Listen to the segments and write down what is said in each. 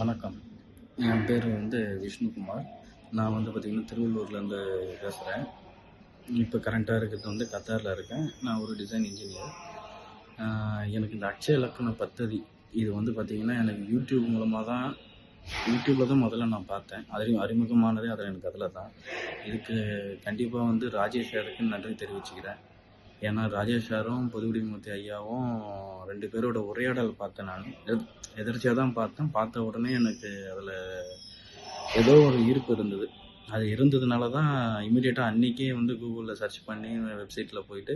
வணக்கம். என் பேர் வந்து விஷ்ணுகுமார். நான் வந்து பார்த்திங்கன்னா திருவள்ளூர்லேருந்து பேசுகிறேன் இப்போ கரண்ட்டாக இருக்கிறது வந்து கத்தாரில் இருக்கேன். நான் ஒரு டிசைன் இன்ஜினியர் எனக்கு இந்த அட்சய இலக்கண பத்ததி இது வந்து பார்த்திங்கன்னா எனக்கு யூடியூப் மூலமாக தான் யூடியூப்பில் தான் முதல்ல நான் பார்த்தேன். அதுலேயும் அறிமுகமானதே அதில் எனக்கு அதில் தான் இதுக்கு கண்டிப்பாக வந்து ராஜேஷ் சாருக்கு நன்றி தெரிவிச்சுக்கிறேன். ஏன்னா ராஜேஷ் சாரும் பொதுக்குடிமூர்த்தி ஐயாவும் ரெண்டு பேரோட உரையாடல் பார்த்தேன் நான். எதிர்ச்சியாக தான் பார்த்தேன். பார்த்த உடனே எனக்கு அதில் ஏதோ ஒரு ஈர்ப்பு இருந்தது. அது இருந்ததுனால தான் இமீடியட்டாக அன்றைக்கே வந்து கூகுளில் சர்ச் பண்ணி வெப்சைட்டில் போயிட்டு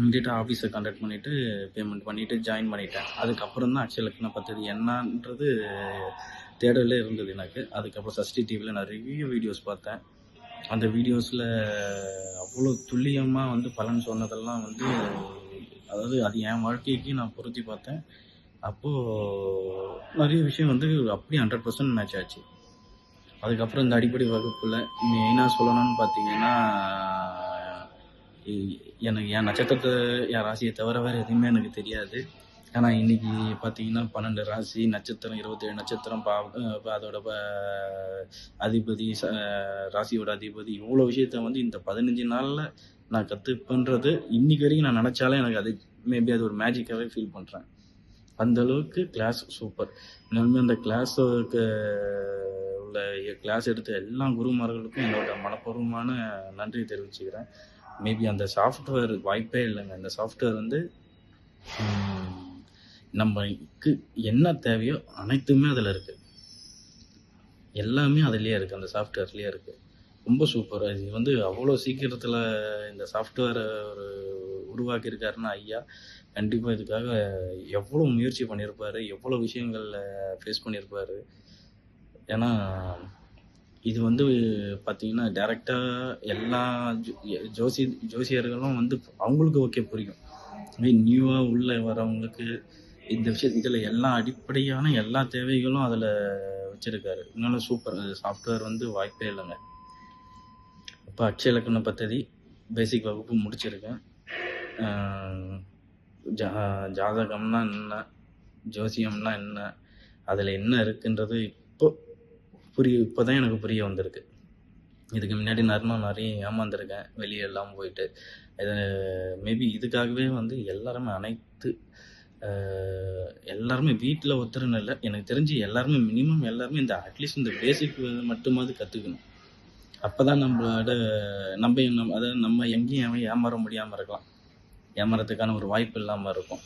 இமீடியட்டாக ஆஃபீஸை கான்டாக்ட் பண்ணிவிட்டு பேமெண்ட் பண்ணிவிட்டு ஜாயின் பண்ணிட்டேன். அதுக்கப்புறம் தான் அக்ஷய லக்ன பத்தது என்னன்றது தேடலே இருந்தது எனக்கு. அதுக்கப்புறம் சஷ்டி டிவியில் நிறைய வீடியோஸ் பார்த்தேன். அந்த வீடியோஸில் அவ்வளோ துல்லியமாக வந்து பலன் சொன்னதெல்லாம் வந்து அதாவது அது என் வாழ்க்கைக்கு நான் பொருத்தி பார்த்தேன். அப்போது நிறைய விஷயம் வந்து அப்படியே ஹண்ட்ரட் பர்சன்ட் மேட்ச் ஆச்சு. அதுக்கப்புறம் இந்த அடிப்படை வகுப்பில் மெயினாக சொல்லணும்னு பார்த்தீங்கன்னா எனக்கு என் நட்சத்திரத்தை என் ராசியை தவிர வேறு எதுவுமே எனக்கு தெரியாது. ஆனால் இன்றைக்கி பார்த்தீங்கன்னா பன்னெண்டு ராசி நட்சத்திரம் இருபத்தேழு நட்சத்திரம் பா அதோட ப- அதிபதி ச- ராசியோட அதிபதி இவ்வளோ விஷயத்த வந்து இந்த பதினஞ்சு நாளில் நான் கற்றுப்பேன்றது இன்னைக்கு வரைக்கும் நான் நினச்சாலே எனக்கு அது மேபி அது ஒரு மேஜிக்காகவே ஃபீல் பண்ணுறேன் அந்த அளவுக்கு கிளாஸ் சூப்பர் இன்னுமே அந்த கிளாஸுக்கு உள்ள கிளாஸ் எடுத்த எல்லா குருமார்களுக்கும் என்னோட மனப்பூர்வமான நன்றி தெரிவிச்சுக்கிறேன். மேபி அந்த சாஃப்ட்வேர் வாய்ப்பே இல்லைங்க. அந்த சாஃப்ட்வேர் வந்து நம்மளுக்கு என்ன தேவையோ அனைத்துமே அதில் இருக்குது எல்லாமே அதுலேயே இருக்குது அந்த சாஃப்ட்வேர்லேயே இருக்குது ரொம்ப சூப்பர் இது வந்து அவ்வளோ சீக்கிரத்தில் இந்த சாஃப்ட்வேரை ஒரு உருவாக்கியிருக்காருன்னா ஐயா கண்டிப்பாக இதுக்காக எவ்வளோ முயற்சி பண்ணியிருப்பார் எவ்வளோ விஷயங்களில் ஃபேஸ் பண்ணியிருப்பாரு. ஏன்னா இது வந்து பார்த்தீங்கன்னா டேரெக்டாக எல்லா ஜோ- ஜோசி ஜோசியர்களும் வந்து அவங்களுக்கு ஓகே புரியும். நியூவாக உள்ளே வரவங்களுக்கு இந்த விஷயம் இதில் எல்லா அடிப்படையான எல்லா தேவைகளும் அதில் வச்சுருக்காரு. இன்னொன்று சூப்பர் சாஃப்ட்வேர் வந்து வாய்ப்பே இல்லைங்க. இப்போ அட்சய இலக்கண பத்ததி பேசிக் வகுப்பு முடிச்சிருக்கேன். ஜா ஜாதகம்னா என்ன ஜோசியம்னா என்ன அதில் என்ன இருக்குன்றது இப்போ புரிய இப்போ தான் எனக்கு புரிய வந்திருக்கு. இதுக்கு முன்னாடி நான் நிறைய ஏமாந்துருக்கேன் வெளியே எல்லாம் போயிட்டு. இது மேபி இதுக்காகவே வந்து எல்லாருமே அனைத்து எல்லாருமே வீட்டில் ஒருத்தருன்னு இல்லை. எனக்கு தெரிஞ்சு எல்லாருமே மினிமம் எல்லாருமே இந்த அட்லீஸ்ட் இந்த பேசிக் மட்டுமாவது கற்றுக்கணும் அப்போ தான் நம்மளோட நம்ம நம்ம அதாவது நம்ம எங்கேயும் ஏமாற முடியாமல் இருக்கலாம். ஏமாறதுக்கான ஒரு வாய்ப்பு இல்லாமல் இருக்கும்.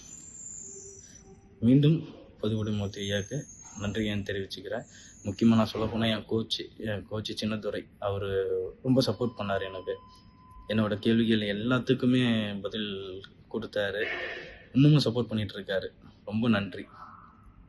மீண்டும் பொதுக்குடிமூர்த்தி ஐயாவுக்கு நன்றியை தெரிவிச்சுக்கிறேன். முக்கியமாக நான் சொல்ல போனால் என் கோச்சு என் கோச்சு சின்னதுரை அவர் ரொம்ப சப்போர்ட் பண்ணார் எனக்கு. என்னோட கேள்விகள் எல்லாத்துக்குமே பதில் கொடுத்தாரு. இன்னமும் சப்போர்ட் பண்ணிட்டு இருக்காரு. ரொம்ப நன்றி.